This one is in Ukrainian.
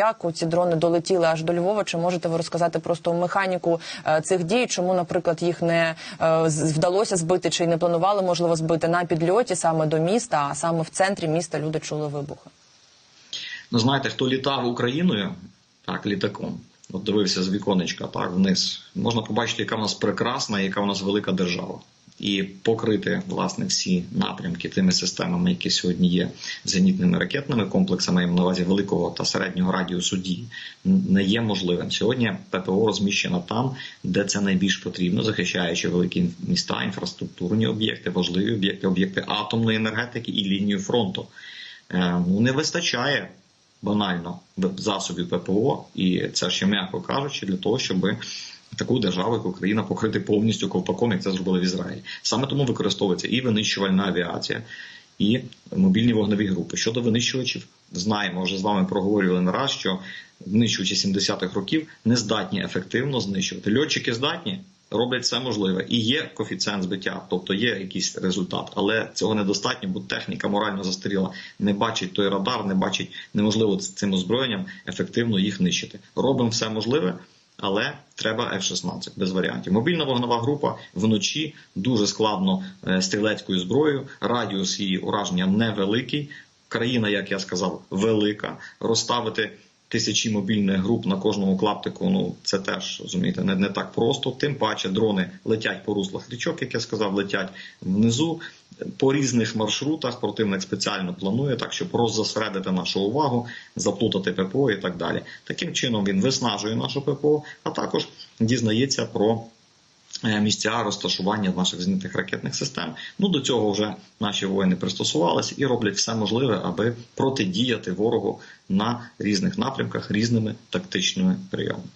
Як ці дрони долетіли аж до Львова? Чи можете ви розказати просто механіку е, цих дій? Чому, наприклад, їх не е, вдалося збити чи не планували можливо збити на підльоті саме до міста, а саме в центрі міста люди чули вибухи? Ну, знаєте, хто літав Україною, так, літаком, от дивився з віконечка, так, вниз, можна побачити, яка в нас прекрасна, яка в нас велика держава. І покрити власне всі напрямки тими системами, які сьогодні є зенітними ракетними комплексами, на увазі великого та середнього радіусу дії, не є можливим. Сьогодні ППО розміщено там, де це найбільш потрібно, захищаючи великі міста, інфраструктурні об'єкти, важливі об'єкти, об'єкти атомної енергетики і лінію фронту. Е, Ну не вистачає банально засобів ППО, і це ще м'яко кажучи, для того, щоб таку державу, як Україна, покрити повністю ковпаком, як це зробили в Ізраїлі. Саме тому використовується і винищувальна авіація, і мобільні вогневі групи. Щодо винищувачів, знаємо, вже з вами проговорювали не раз, що винищувачі 70-х років не здатні ефективно знищувати. Льотчики здатні. Роблять все можливе і є коефіцієнт збиття, тобто є якийсь результат, але цього недостатньо, бо техніка морально застаріла, не бачить той радар, не бачить неможливо цим озброєнням ефективно їх нищити. Робимо все можливе, але треба F-16, без варіантів. Мобільна вогнова група вночі дуже складно е, стрілецькою зброєю. Радіус її ураження невеликий. Країна, як я сказав, велика. Розставити тисячі мобільних груп на кожному клаптику. Ну це теж розумієте, не, не так просто. Тим паче дрони летять по руслах річок, як я сказав, летять внизу. По різних маршрутах противник спеціально планує так, щоб роззасередити нашу увагу, заплутати ППО і так далі. Таким чином він виснажує нашу ППО, а також дізнається про місця розташування наших зенітних ракетних систем. Ну до цього вже наші воїни пристосувалися і роблять все можливе, аби протидіяти ворогу на різних напрямках різними тактичними прийомами.